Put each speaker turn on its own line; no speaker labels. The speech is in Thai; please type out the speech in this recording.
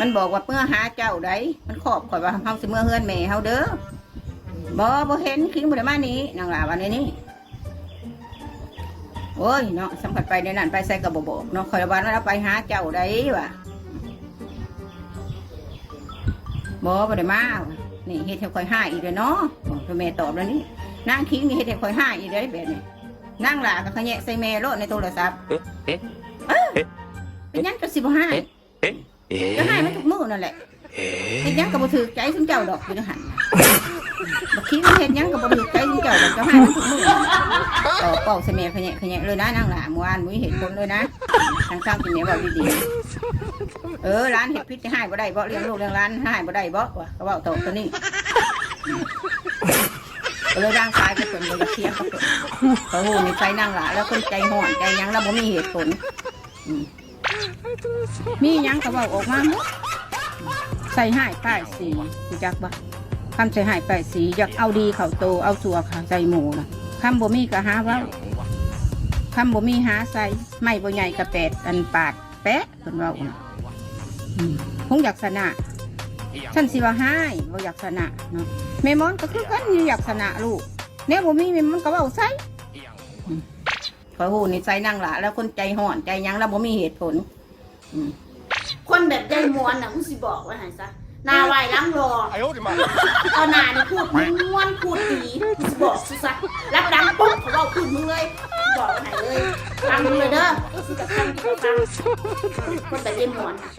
มันบอกว่าเมื่อหาเจ้าได้มันขอบข่อยว่าเฮาสิเมื่อเฮือนแม่เฮาเด้อบ่บ่เห็นคิงบ่ได้มานี้นางหลาว่าในนี้โอ้ยเนาะสำคัญไปในนั้นไปใส่กระบอกเนาะข่อยว่าเราไปหาเจ้าได้ว่ะบ่บ่ได้มาว่ะนี่เฮ็ดให้ข่อยหาอีกเด้อเนาะบอกแม่ตอบแล้วนี่นางคิงนี่เฮ็ดให้ข่อยหาอีกเด้อแบบนี้นางหลาก็ขะแยะใส่แม่โลดในโทรศัพท์
เอ๊ะเอ๊ะ
เออเป็นหยังก็สิบ่ให้
เอ๊ะ
ก็ให้มันทุกมื้อนั่นแหละ
เอ๊ะ
เฮ็ดหยังก็บ่ถือใจซุมเจ้าดอกอยู่ในหันบักขี้มันเฮ็ดหยังก็บ่ถือใจซุมเจ้าดอกเจ้าให้มันทุกมื้อต่อเป่าใส่แม่ขะแยะขะแยะเลยนะนางหลาเมื่อวานมุ้ยเห็นคนเลยนะทางข้างกินแม่เว้าดีๆเออร้านเฮ็ดพิษจะให้บ่ได้บ่เลี้ยงลูกเลี้ยงร้านให้บ่ได้บ่วะก็เว้าโตตัวนี้ก็เลยร่างกายก็เป็นบ่อยากเทียงกับเพิ่นเขาฮู้ในใจนางหลาแล้วคนใจห่อนใจหยังแล้วบ่มีเหตุผลอืม มีหยังก็เว้าออกมาหมดใส่ให้ป้ายสีรู้จักบ่คำใส่ให้ป้ายสีอยากเอาดีเขาโตเอาสัวค่ะใส่หมูนะคำบ่มีก็หาเว่าคำบ่มีหาใส่ไม่บ่ใหญ่กระแปดอันปาดแปะเพิ่นเว่าน่ะอืมคงอยากสนะฉันสิว่าให้บ่อยากสนะเนาะแม่มอนก็คือกันอยู่อยากสนะลูกเนี่ยบ่มีแม่มอนก็เว้าใส่ อยฮู้นี่ใส่นางหละแล้วคนใจห่อนใจหยังแล้วบ่มีเหตุผล อืม
คนแบบยายมวนน่ะมึงสิบอกว่าไงซะหนาไหวล้ำรอ
哎呦我的妈！
เอาหนานี่พูดม้วนพูดดีมึงสิบอกสิซะรับดังปุ๊บเขาบอกพูดมึงเลยบอกว่าไหนเลยฟังมึงเลยเด้อสิกับฟังที่เขาฟังคนแบบยายมวนน่ะ